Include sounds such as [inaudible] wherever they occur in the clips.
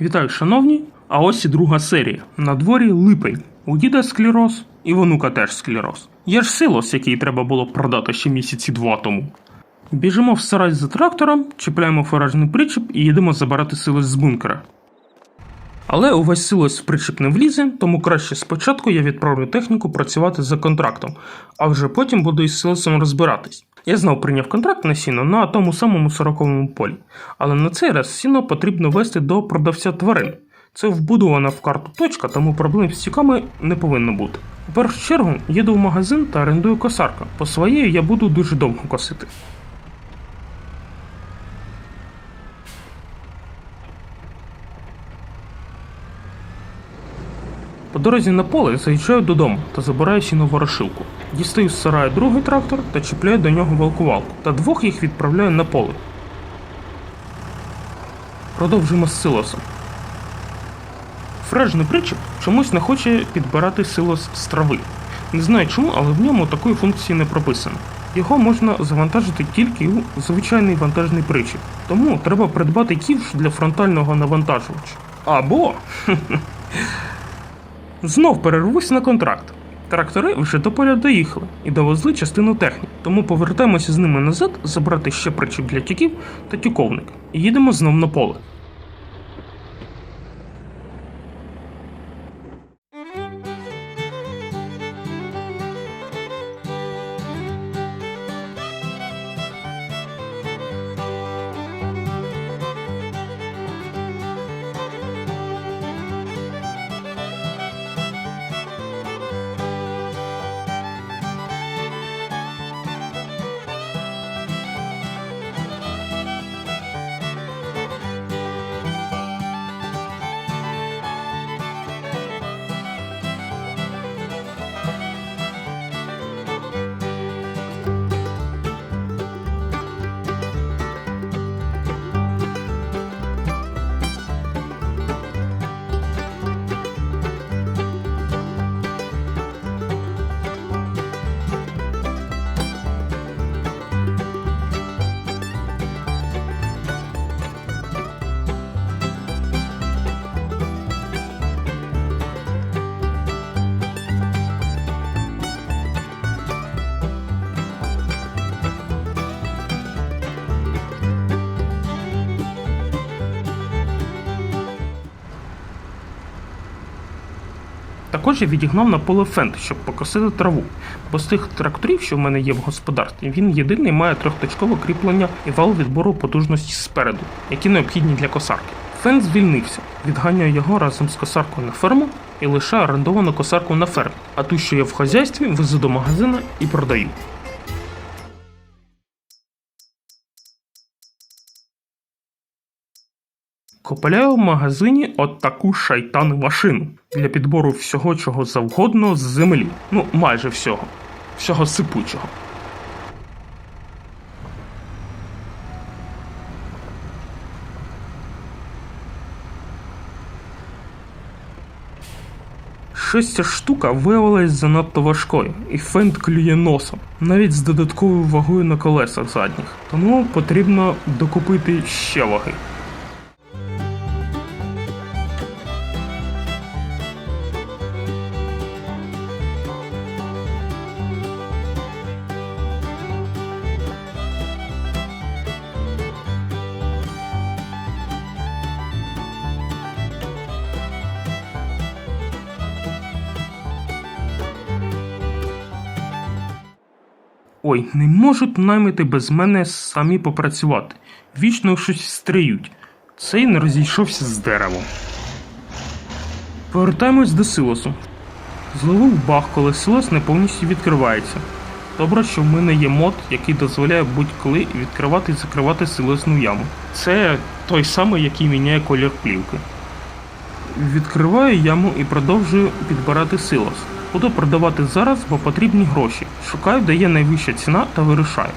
Вітаю, шановні! А ось і друга серія. На дворі липень. У діда склероз, і в онука теж склероз. Є ж силос, який треба було продати ще місяці два тому. Біжимо в сарай за трактором, чіпляємо фуражний причіп і їдемо забирати силос з бункера. Але увесь силос в причіп не влізе, тому краще спочатку я відправлю техніку працювати за контрактом, а вже потім буду із силосом розбиратись. Я знов прийняв контракт на сіно на тому самому сороковому полі, але на цей раз сіно потрібно вести до продавця тварин. Це вбудована в карту точка, тому проблем з ціками не повинно бути. У першу чергу їду в магазин та орендую косарка. По своєї я буду дуже довго косити. По дорозі на поле заїжджаю додому та забираю сіно ворошилку. Дістаю з сараю другий трактор та чіпляю до нього валкувалку, та двох їх відправляю на поле. Продовжуємо з силосом. Фрежний причіп чомусь не хоче підбирати силос з трави. Не знаю чому, але в ньому такої функції не прописано. Його можна завантажити тільки у звичайний вантажний причіп. Тому треба придбати ківш для фронтального навантажувача. Або [laughs] Знов перервусь на контракт. Трактори вже до поля доїхали і довезли частину техніки, тому повертаємося з ними назад, забрати ще причіп для тюків та тюковник. І їдемо знов на поле. Також відігнав на поле фент, щоб покосити траву. Бо з тих тракторів, що в мене є в господарстві, він єдиний має трьохточкове кріплення і вал відбору потужності спереду, які необхідні для косарки. Фент звільнився, відганяю його разом з косаркою на ферму і лише орендовану косарку на фермі, а ту, що є в хазяйстві, везу до магазина і продаю. Купляю в магазині от таку шайтану машину для підбору всього чого завгодно з землі. Ну, майже всього. Всього сипучого. Щось ця штука виявилась занадто важкою, і фент клює носом, навіть з додатковою вагою на колесах задніх. Тому потрібно докупити ще ваги. Ой, не можуть наймити без мене самі попрацювати. Вічно щось стриють. Цей не розійшовся з деревом. Повертаємось до силосу. Зловив баг, коли силос не повністю відкривається. Добре, що в мене є мод, який дозволяє будь-коли відкривати і закривати силосну яму. Це той самий, який міняє колір плівки. Відкриваю яму і продовжую підбирати силос. Буду продавати зараз, бо потрібні гроші. Шукаю, де є найвища ціна та вирішаю.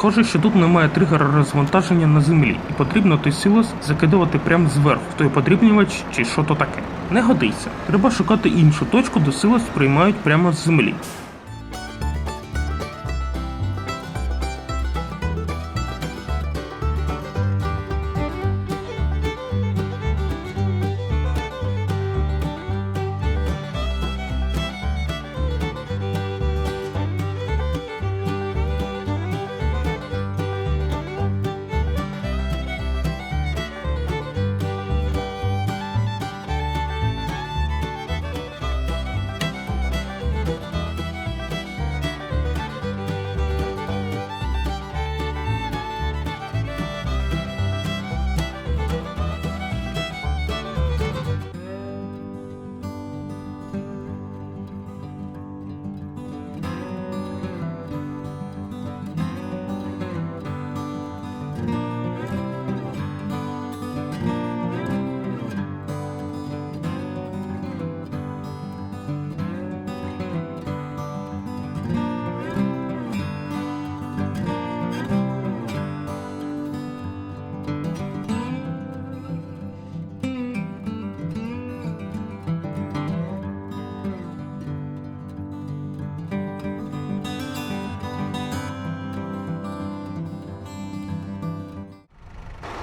Схоже, що тут немає тригера розвантаження на землі, і потрібно той силос закидувати прямо зверху той подрібнювач чи що то таке. Не годиться. Треба шукати іншу точку, де силос приймають прямо з землі.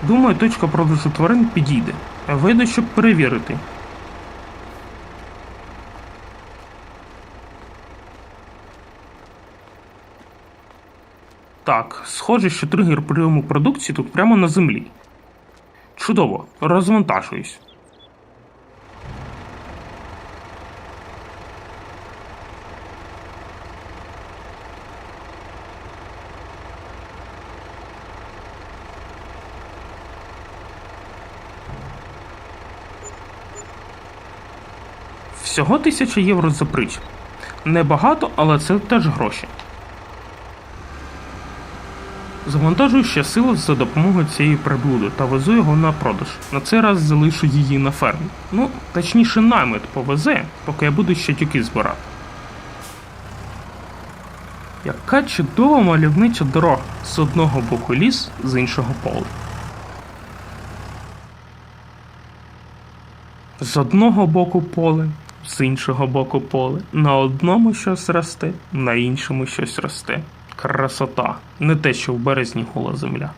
Думаю, точка продажу тварин підійде. Вийду, щоб перевірити. Так, схоже, що тригер прийому продукції тут прямо на землі. Чудово, розвантажуюсь. Всього 1000 євро за причіп. Небагато, але це теж гроші. Завантажую ще силос за допомогою цієї приблуди та везу його на продаж. На цей раз залишу її на фермі. Ну, точніше, намет повезе, поки я буду ще тюки збирати. Яка чудова мальовнича дорога з одного боку ліс, з іншого поле. З одного боку поле, з іншого боку поле. На одному щось росте, на іншому щось росте. Красота. Не те, що в березні гола земля.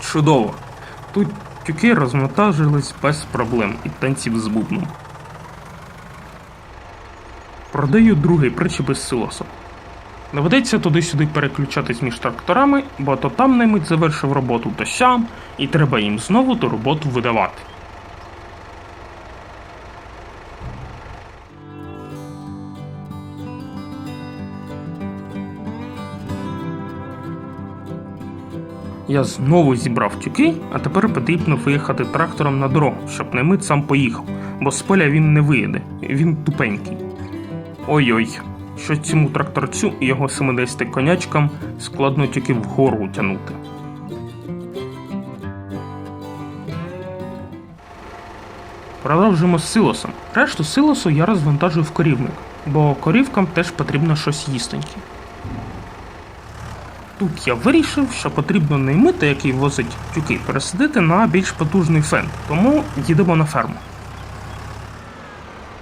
Чудово! Тут тюки розвантажились без проблем і танців з бубном. Продаю другий причіп із силосу. Доведеться туди-сюди переключатись між тракторами, бо то там наймить завершив роботу, то і треба їм знову ту роботу видавати. Я знову зібрав тюки, а тепер потрібно виїхати трактором на дорогу, щоб наймит сам поїхав, бо з поля він не виїде, він тупенький. Ой-ой, що цьому тракторцю і його 70 конячкам складно тільки вгору тягнути. Продовжимо з силосом. Решту силосу я розвантажую в корівник, бо корівкам теж потрібно щось їстеньке. Тут я вирішив, що потрібно наймити, який возить тюки, пересадити на більш потужний фен, тому їдемо на ферму.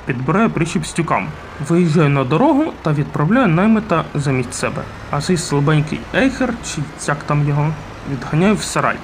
Підбираю причіп з тюками, виїжджаю на дорогу та відправляю наймита замість себе, а цей слабенький ейхер, чи як там його, відганяю в сарай.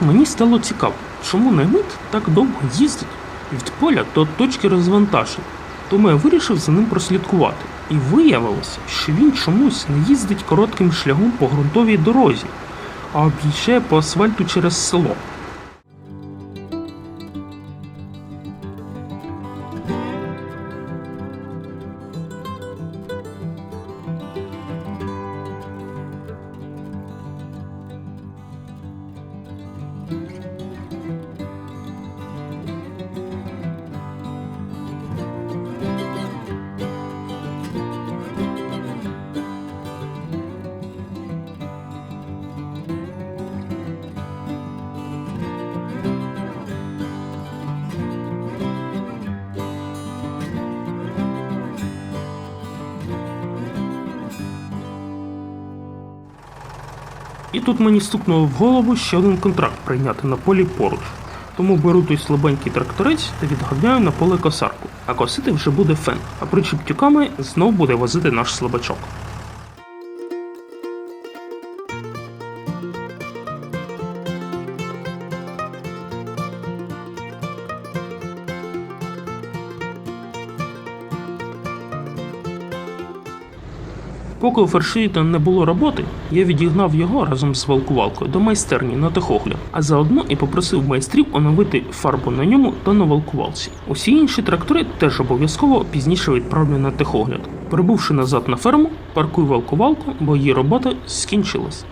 Мені стало цікаво, чому наймит так довго їздить від поля до точки розвантаження. Тому я вирішив за ним прослідкувати. І виявилося, що він чомусь не їздить коротким шляхом по ґрунтовій дорозі, а об'їжджає по асфальту через село. І тут мені стукнуло в голову ще один контракт прийняти на полі поруч. Тому беру той слабенький тракторець та відганяю на поле косарку, а косити вже буде фен, а причіптюками знов буде возити наш слабачок. Поки у Фершита не було роботи, я відігнав його разом з валкувалкою до майстерні на Техоглі, а заодно і попросив майстрів оновити фарбу на ньому та на валкувалці. Усі інші трактори теж обов'язково пізніше відправлю на техогляд. Прибувши назад на ферму, паркую валкувалку, бо її робота скінчилась.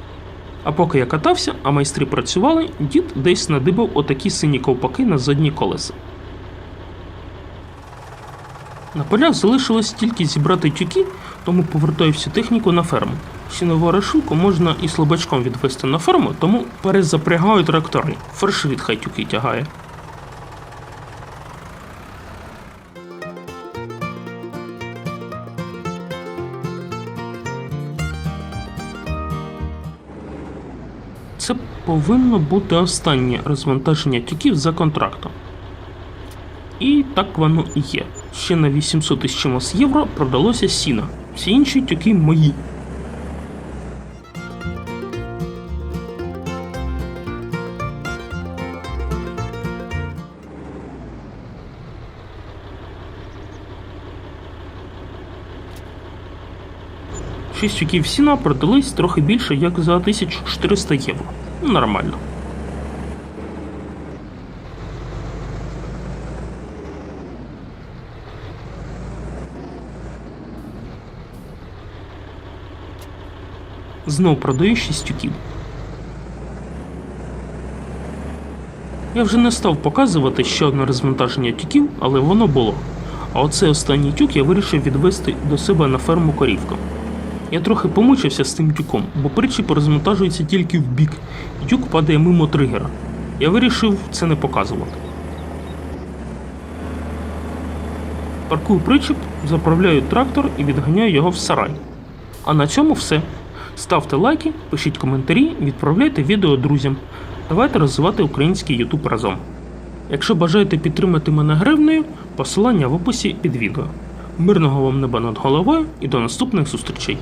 А поки я катався, а майстри працювали, дід десь надибав отакі сині ковпаки на задні колеса. На полях залишилось тільки зібрати тюки, тому повертаю всю техніку на ферму. Сінову решуку можна і слабачком відвести на ферму, тому перезапрягаю трактори. Фершвіт хай тюки тягає. Це повинно бути останнє розвантаження тюків за контрактом. І так воно і є. Ще на 800 із чимось євро продалося сіна. Всі інші тюки мої. Шість тюків сіна продались трохи більше як за 1400 євро. Нормально. Знов продаю 6 тюків. Я вже не став показувати ще одне розвантаження тюків, але воно було. А оцей останній тюк я вирішив відвести до себе на ферму корівка. Я трохи помучився з тим тюком, бо причіп розвантажується тільки в бік, і тюк падає мимо тригера. Я вирішив це не показувати. Паркую причіп, заправляю трактор і відганяю його в сарай. А на цьому все. Ставте лайки, пишіть коментарі, відправляйте відео друзям. Давайте розвивати український YouTube разом. Якщо бажаєте підтримати мене гривнею, посилання в описі під відео. Мирного вам неба над головою і до наступних зустрічей!